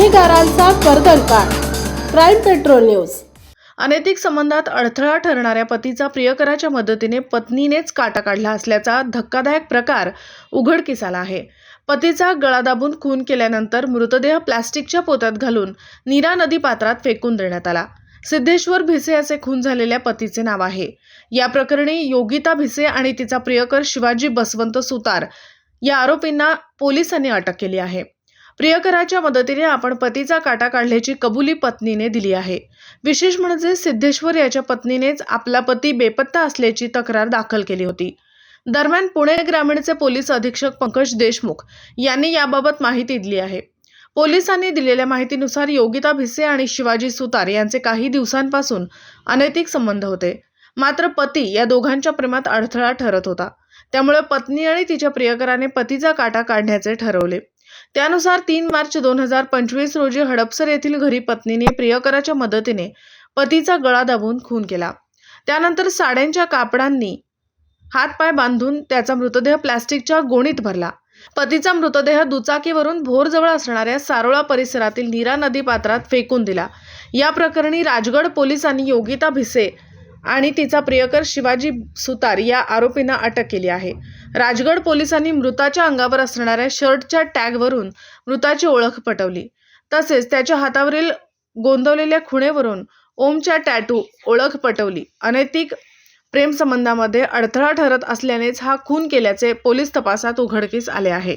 गुन्हेगारांचा कर्दनकाळ crime patrol news. अनैतिक संबंधात अडथळा ठरणाऱ्या पतीचा प्रियकराच्या मदतीने पत्नीनेच काटा काढला असल्याचा धक्कादायक प्रकार उघडकीस आला आहे. पतीचा गळा दाबून खून केल्यानंतर मृतदेह प्लॅस्टिकच्या पोत्यात घालून नीरा नदी पात्रात फेकून देण्यात आला. सिद्धेश्वर भिसे असे खून झालेल्या पतीचे नाव आहे. या प्रकरणी योगिता भिसे आणि तिचा प्रियकर शिवाजी बसवंत सुतार या आरोपींना पोलिसांनी अटक केली आहे. प्रियकराच्या मदतीने आपण पतीचा काटा काढल्याची कबुली पत्नीने दिली आहे. विशेष म्हणजे सिद्धेश्वर याच्या पत्नीनेच आपला पती बेपत्ता असल्याची तक्रार दाखल केली होती. दरम्यान पुणे ग्रामीणचे पोलीस अधीक्षक पंकज देशमुख यांनी याबाबत माहिती दिली आहे. पोलिसांनी दिलेल्या माहितीनुसार योगिता भिसे आणि शिवाजी सुतार यांचे काही दिवसांपासून अनैतिक संबंध होते. मात्र पती या दोघांच्या प्रेमात अडथळा ठरत होता. त्यामुळे पत्नी आणि तिच्या प्रियकराने पतीचा काटा काढण्याचे ठरवले. त्यानुसार तीन मार्च दोन हजार पंचवीस रोजी हडपसर येथील घरी पत्नीने प्रियकराच्या मदतीने पतीचा गळा दाबून खून केला. त्यानंतर साड्यांच्या कापडांनी हातपाय बांधून त्याचा मृतदेह प्लास्टिकच्या गोणीत भरला. पतीचा मृतदेह दुचाकीवरून भोरजवळ असणाऱ्या सारोळा परिसरातील नीरा नदी पात्रात फेकून दिला. या प्रकरणी राजगड पोलिसांनी योगिता भिसे आणि तिचा प्रियकर शिवाजी सुतार या आरोपींना अटक केली आहे. राजगड पोलिसांनी मृताच्या अंगावर असणाऱ्या शर्टच्या टॅगवरून मृताची ओळख पटवली. तसेच त्याच्या हातावरील गोंदवलेल्या खुणेवरून ओमच्या टॅटू ओळख पटवली. अनैतिक प्रेमसंबंधामध्ये अडथळा ठरत असल्यानेच हा खून केल्याचे पोलीस तपासात उघडकीस आले आहे.